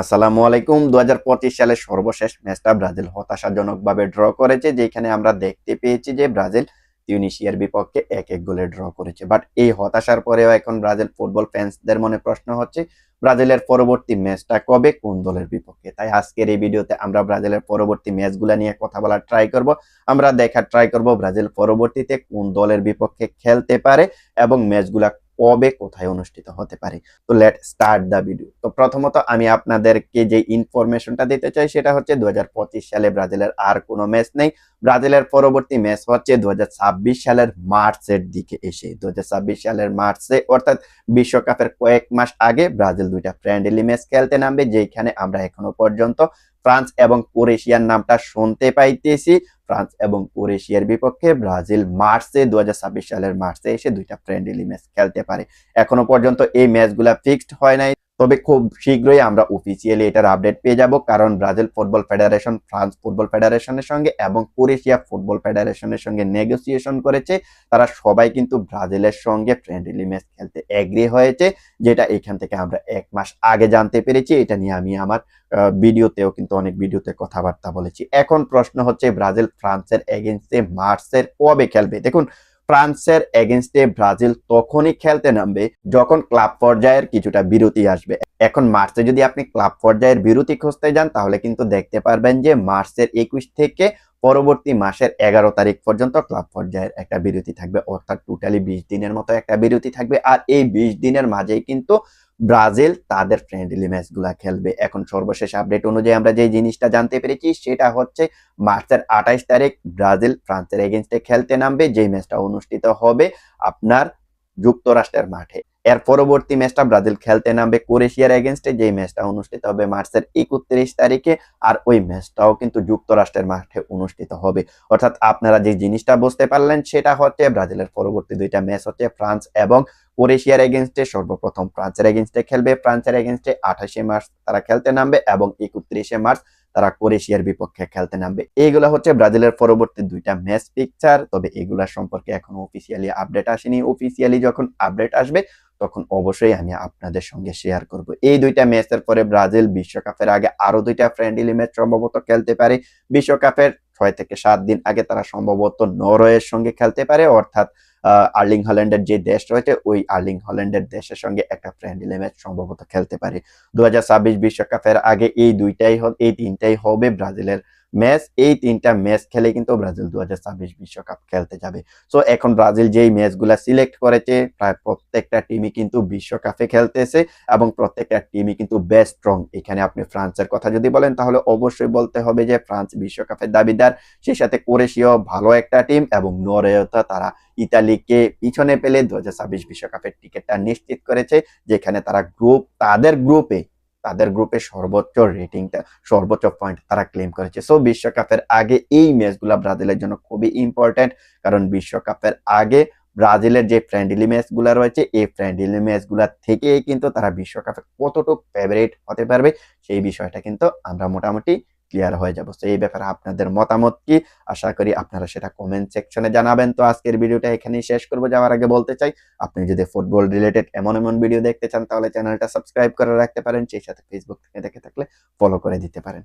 আসসালামু আলাইকুম। দু হাজার পঁচিশ সালের সর্বশেষ ম্যাচটা ব্রাজিল হতাশাজনকভাবে ড্র করেছে, যেখানে আমরা দেখতে পেয়েছি যে ব্রাজিল তিউনিশিয়ার বিপক্ষে এক এক গোলে ড্র করেছে। বাট এই হতাশার পরেও এখন ব্রাজিল ফুটবল ফ্যান্সদের মনে প্রশ্ন হচ্ছে, ব্রাজিলের পরবর্তী ম্যাচটা কবে, কোন দলের বিপক্ষে? তাই আজকের এই ভিডিওতে আমরা ব্রাজিলের পরবর্তী ম্যাচগুলো নিয়ে কথা বলার ট্রাই করব। আমরা দেখার ট্রাই করব ব্রাজিল পরবর্তীতে কোন দলের বিপক্ষে খেলতে পারে এবং ম্যাচগুলা কবে কোথায় অনুষ্ঠিত হতে পারে? তো লেট স্টার্ট দ্য ভিডিও তো প্রথমত আমি আপনাদেরকে যে ইনফরমেশনটা দিতে চাই সেটা হচ্ছে দুহাজার পঁচিশ সালে ব্রাজিলের আর কোনো ম্যাচ নেই। ব্রাজিলের পরবর্তী ম্যাচ হচ্ছে দুহাজার ছাব্বিশ সালের মার্চের দিকে এসে। দু হাজার ছাব্বিশ সালের মার্চে অর্থাৎ বিশ্বকাপের কয়েক মাস আগে ব্রাজিল দুইটা ফ্রেন্ডলি ম্যাচ খেলতে নামবে যেখানে আমরা এখনও পর্যন্ত ফ্রান্স এবং ক্রোয়েশিয়ার নামটা শুনতে পাইতেছি। ফ্রান্স এবং ক্রোয়েশিয়ার বিপক্ষে ব্রাজিল মার্চে দু হাজার ছাব্বিশ সালের মার্চে এসে দুইটা ফ্রেন্ডলি ম্যাচ খেলতে পারে। এখনও পর্যন্ত এই ম্যাচগুলা ফিক্সড হয় নাই। তবে খুব শীঘ্রই আমরা অফিসিয়ালি এটার আপডেট পেয়ে যাব, কারণ Brazil football federation France football ফেডারেশনের সঙ্গে এবং ক্রোয়েশিয়া ফুটবল ফেডারেশনের সঙ্গে নেগোসিয়েশন করেছে। তারা সবাই কিন্তু ব্রাজিলের সঙ্গে ফ্রেন্ডলি ম্যাচ খেলতে এগ্রি হয়েছে, যেটা এখান থেকে আমরা এক মাস আগে জানতে পেরেছি। এটা নিয়ে আমি আমার ভিডিওতেও কিন্তু অনেক ভিডিওতে কথাবার্তা বলেছি। এখন প্রশ্ন হচ্ছে, ব্রাজিল, ফ্রান্সের এগেনস্টে মার্চের কবে খেলবে? দেখুন ফ্রান্সের এগেনস্টে ব্রাজিল তখনই খেলতে নামবে যখন ক্লাব পর্যায়ের কিছুটা বিরতি আসবে। এখন মার্চে যদি আপনি ক্লাব পর্যায়ের বিরতি খুঁজতে যান, তাহলে কিন্তু দেখতে পারবেন যে মার্চের একুশ থেকে পরবর্তী মাসের এগারো তারিখ পর্যন্ত ক্লাব পর্যায়ের একটা বিরতি থাকবে, অর্থাৎ টোটালি বিশ দিনের মতো একটা বিরতি থাকবে। আর এই বিশ দিনের মাঝেই কিন্তু ব্রাজিল তাদের ফ্রেন্ডলি ম্যাচগুলা খেলবে। এখন সর্বশেষ আপডেট অনুযায়ী আমরা যে জিনিসটা জানতে পেরেছি, সেটা হচ্ছে মার্চের আঠাইশ তারিখ ব্রাজিল ফ্রান্সের এগেনস্টে খেলতে নামবে। যেই ম্যাচটা অনুষ্ঠিত হবে আপনার যুক্তরাষ্ট্রের মাঠে। এর পরবর্তী ম্যাচটা ব্রাজিল খেলতে নামবে ক্রোয়েশিয়ার এগেনস্টে যে ম্যাচটা অনুষ্ঠিত হবে মার্চের একত্রিশ তারিখে, আর ওই ম্যাচটাও কিন্তু যুক্তরাষ্ট্রের মাঠে অনুষ্ঠিত হবে। অর্থাৎ আপনারা যে জিনিসটা বুঝতে পারলেন, সেটা হচ্ছে ব্রাজিলের পরবর্তী দুইটা ম্যাচ হচ্ছে ফ্রান্স এবং ক্রোয়েশিয়ার এগেনস্টে সর্বপ্রথম ফ্রান্সের এগেনস্টে খেলবে। ফ্রান্সের এগেনস্টে আঠাশে মার্চ তারা খেলতে নামবে এবং একত্রিশে মার্চ তারা ক্রোয়েশিয়ার বিপক্ষে খেলতে নামবে। এইগুলো হচ্ছে ব্রাজিলের পরবর্তী দুইটা ম্যাচ পিকচার তবে এগুলা সম্পর্কে এখনও অফিসিয়ালি আপডেট আসেনি। অফিসিয়ালি যখন আপডেট আসবে, তখন অবশ্যই আমি আপনাদের সঙ্গে শেয়ার করব। এই দুইটা ম্যাচের পরে ব্রাজিল বিশ্বকাপের আগে আরও দুইটা ফ্রেন্ডলি ম্যাচ সম্ভবত খেলতে পারে। বিশ্বকাপের ছয় থেকে সাত দিন আগে তারা সম্ভবত নরওয়ের সঙ্গে খেলতে পারে। অর্থাৎ আর্লিং হল্যান্ডের যে দেশ রয়েছে, ওই আর্লিং হল্যান্ডের দেশের সঙ্গে একটা ফ্রেন্ডলি ম্যাচ সম্ভবত খেলতে পারে। দু হাজার বিশ্বকাপের আগে এই দুইটাই এই তিনটাই হবে ব্রাজিলের ম্যাচ, এই তিনটা ম্যাচ খেলে কিন্তু ব্রাজিল দু বিশ্বকাপ খেলতে যাবে। সো এখন ব্রাজিল যেই ম্যাচগুলা সিলেক্ট করেছে, প্রায় প্রত্যেকটা টিমই কিন্তু বিশ্বকাপে খেলতেছে এবং প্রত্যেকটা টিমই কিন্তু বেস্ট স্ট্রং এখানে আপনি ফ্রান্সের কথা যদি বলেন, তাহলে অবশ্যই বলতে হবে যে ফ্রান্স বিশ্বকাপের দাবিদার। সেই সাথে ক্রোয়েশিয়াও ভালো একটা টিম এবং নরওয়েও তারা ইতালিকে পিছনে পেলে দু হাজার ছাব্বিশ বিশ্বকাপের টিকিটটা নিশ্চিত করেছে, যেখানে তারা গ্রুপ তাদের গ্রুপে তাদের গ্রুপে সর্বোচ্চ রেটিংটা সর্বোচ্চ পয়েন্ট তারা ক্লেম করেছে। সো বিশ্বকাপের আগে এই ম্যাচগুলো ব্রাজিলের জন্য খুবই ইম্পর্টেন্ট কারণ বিশ্বকাপের আগে ব্রাজিলের যে ফ্রেন্ডলি ম্যাচগুলো রয়েছে, এই ফ্রেন্ডলি ম্যাচগুলো থেকে কিন্তু তারা বিশ্বকাপে কতটুকু ফেভারিট হতে পারবে, সেই বিষয়টা কিন্তু আমরা মোটামুটি ক্লিয়ার হয়ে যাব। তো এই ব্যাপারে আপনাদের মতামত কি? আশা করি আপনারা সেটা কমেন্ট সেকশনে জানাবেন। তো আজকের ভিডিওটা এখানেই শেষ করব। যাওয়ার আগে বলতে চাই, আপনি যদি ফুটবল রিলেটেড এমন এমন ভিডিও দেখতে চান, তাহলে চ্যানেলটা সাবস্ক্রাইব করে রাখতে পারেন। সেই সাথে ফেসবুক থেকে দেখে থাকলে ফলো করে দিতে পারেন।